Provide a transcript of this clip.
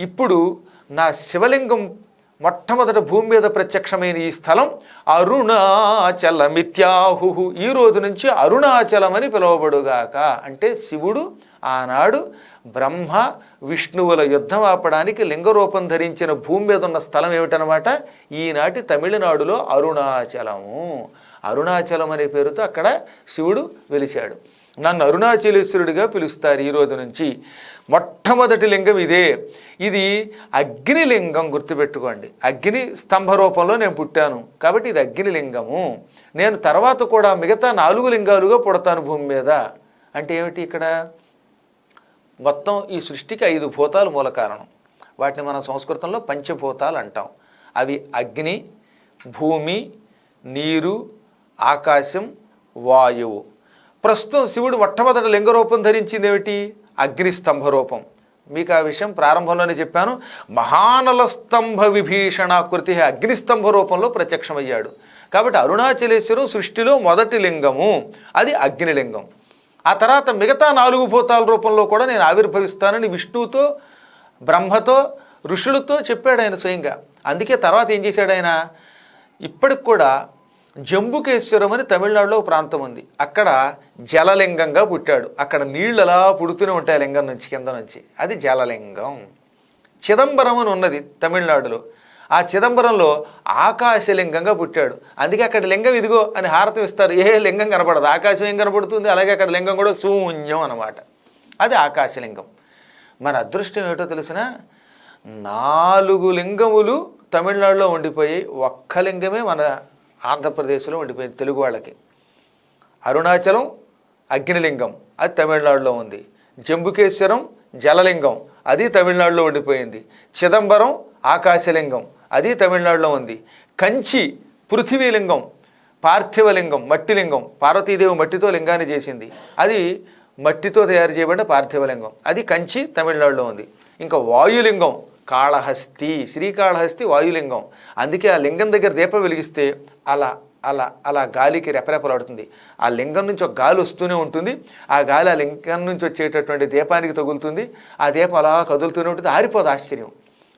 ఇప్పుడు నా శివలింగం మొట్టమొదట భూమి మీద ప్రత్యక్షమైన ఈ స్థలం అరుణాచలమిత్యాహు ఈ రోజు నుంచి అరుణాచలం అని పిలువబడుగాక. అంటే శివుడు ఆనాడు బ్రహ్మ విష్ణువుల యుద్ధం ఆపడానికి లింగరూపం ధరించిన భూమి మీద ఉన్న స్థలం ఏమిటనమాట? ఈనాటి తమిళనాడులో అరుణాచలము. అరుణాచలం అనే పేరుతో అక్కడ శివుడు వెలిశాడు. నన్ను అరుణాచలేశ్వరుడిగా పిలుస్తారు ఈ రోజు నుంచి. మొట్టమొదటి లింగం ఇదే. ఇది అగ్నిలింగం గుర్తుపెట్టుకోండి. అగ్ని స్తంభ రూపంలో నేను పుట్టాను. కాబట్టి ఇది అగ్నిలింగము. నేను తర్వాత కూడా మిగతా నాలుగు లింగాలుగా పుడతాను భూమి మీద. అంటే ఏమిటి ఇక్కడ? మొత్తం ఈ సృష్టికి ఐదు భూతాలు మూల కారణం. వాటిని మనం సంస్కృతంలో పంచభూతాలు అంటాం. అవి అగ్ని భూమి నీరు ఆకాశం వాయువు. ప్రస్తుతం శివుడు మొట్టమొదటి లింగ రూపం ధరించింది ఏమిటి అగ్నిస్తంభ రూపం మీకు ఆ విషయం ప్రారంభంలోనే చెప్పాను. మహానల స్తంభ విభీషణాకృతి అగ్నిస్తంభ రూపంలో ప్రత్యక్షమయ్యాడు. కాబట్టి అరుణాచలేశ్వరం సృష్టిలో మొదటి లింగము. అది అగ్నిలింగం. ఆ తర్వాత మిగతా నాలుగు భూతాల రూపంలో కూడా నేను ఆవిర్భవిస్తానని విష్ణువుతో బ్రహ్మతో ఋషులతో చెప్పాడు ఆయన స్వయంగా. అందుకే తర్వాత ఏం చేశాడు ఆయన? ఇప్పటికి కూడా జంబుకేశ్వరం అని తమిళనాడులో ఒక ప్రాంతం ఉంది. అక్కడ జలలింగంగా పుట్టాడు. అక్కడ నీళ్ళు అలా పుడుతూనే ఉంటాయి లింగం నుంచి కింద నుంచి. అది జలలింగం. చిదంబరం అని ఉన్నది తమిళనాడులో. ఆ చిదంబరంలో ఆకాశలింగంగా పుట్టాడు. అందుకే అక్కడ లింగం ఇదిగో అని హారతం ఇస్తారు. ఏ లింగం కనపడదు. ఆకాశం ఏం కనపడుతుంది? అలాగే అక్కడ లింగం కూడా శూన్యం అన్నమాట. అది ఆకాశలింగం. మన అదృష్టం ఏమిటో తెలిసిన నాలుగు లింగములు తమిళనాడులో ఉండిపోయి ఒక్క లింగమే మన ఆంధ్రప్రదేశ్లో ఉండిపోయింది తెలుగు వాళ్ళకి. అరుణాచలం అగ్నిలింగం అది తమిళనాడులో ఉంది. జంబుకేశ్వరం జలలింగం అది తమిళనాడులో ఉండిపోయింది. చిదంబరం ఆకాశలింగం అది తమిళనాడులో ఉంది. కంచి పృథివీలింగం పార్థివలింగం మట్టిలింగం పార్వతీదేవి మట్టితో లింగాన్ని చేసింది. అది మట్టితో తయారు చేయబడిన పార్థివలింగం. అది కంచి తమిళనాడులో ఉంది. ఇంకా వాయులింగం కాళహస్తి శ్రీకాళహస్తి వాయులింగం. అందుకే ఆ లింగం దగ్గర దీపం వెలిగిస్తే అలా అలా అలా గాలికి రెపరెపలాడుతుంది. ఆ లింగం నుంచి ఒక గాలి వస్తూనే ఉంటుంది. ఆ గాలి ఆ లింగం నుంచి వచ్చేటటువంటి దీపానికి తగులుతుంది. ఆ దీపం అలా కదులుతూనే ఉంటుంది. ఆరిపోదు ఆశ్చర్యం.